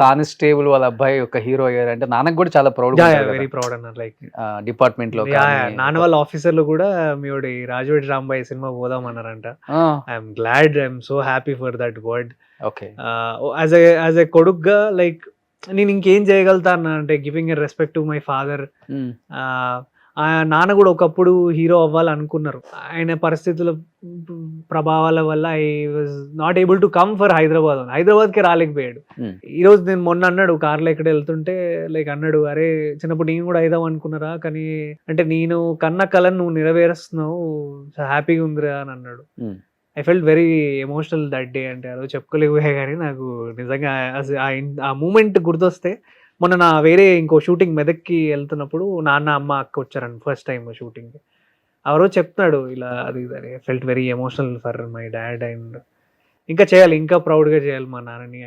Constable వాళ్ళ అబ్బాయి ఒక హీరో అయ్యారు. అంటే నాన్నకు కూడా చాలా ప్రౌడ్ వెరీ ప్రౌడ్ అన్న లైక్ డిపార్ట్మెంట్లో నాన్న వాళ్ళ ఆఫీసర్లు కూడా మీడి రాజువేటి రాంబాయి సినిమా పోదాం అన్నారంట. I'm glad I'm so happy for that word okay as a as a కొడుగ్గా like నేను ఇంకేం చేయగలుగుతా అన్న అంటే giving a respect to my father నాన్న కూడా ఒకప్పుడు హీరో అవ్వాలి అనుకున్నారు ఆయన పరిస్థితుల ప్రభావాల వల్ల I was not able to come for Hyderabad. హైదరాబాద్కి రాలేకపోయాడు. Hmm. ఈ రోజు నేను మొన్న అన్నాడు కార్లో ఎక్కడ వెళ్తుంటే లైక్ అన్నాడు అరే చిన్నప్పుడు నేను కూడా అయిదాం అనుకున్నారా? కానీ అంటే నేను కన్న కళను నువ్వు నెరవేరుస్తున్నావు హ్యాపీగా ఉందిరా అని అన్నాడు. I felt very emotional that day అంటే అదో చెప్పుకోలేకపోయా కానీ నాకు నిజంగా ఆ మూమెంట్ గుర్తొస్తే మొన్న నా వేరే ఇంకో షూటింగ్ మెదక్కి వెళ్తున్నప్పుడు నాన్న అమ్మ అక్క వచ్చారండి ఫస్ట్ టైం షూటింగ్ ఆ రోజు చెప్తున్నాడు ఇలా అది ఇది felt very emotional for my dad and ఇంకా చేయాలి ఇంకా ప్రౌడ్గా చేయాలి మా నాన్నని.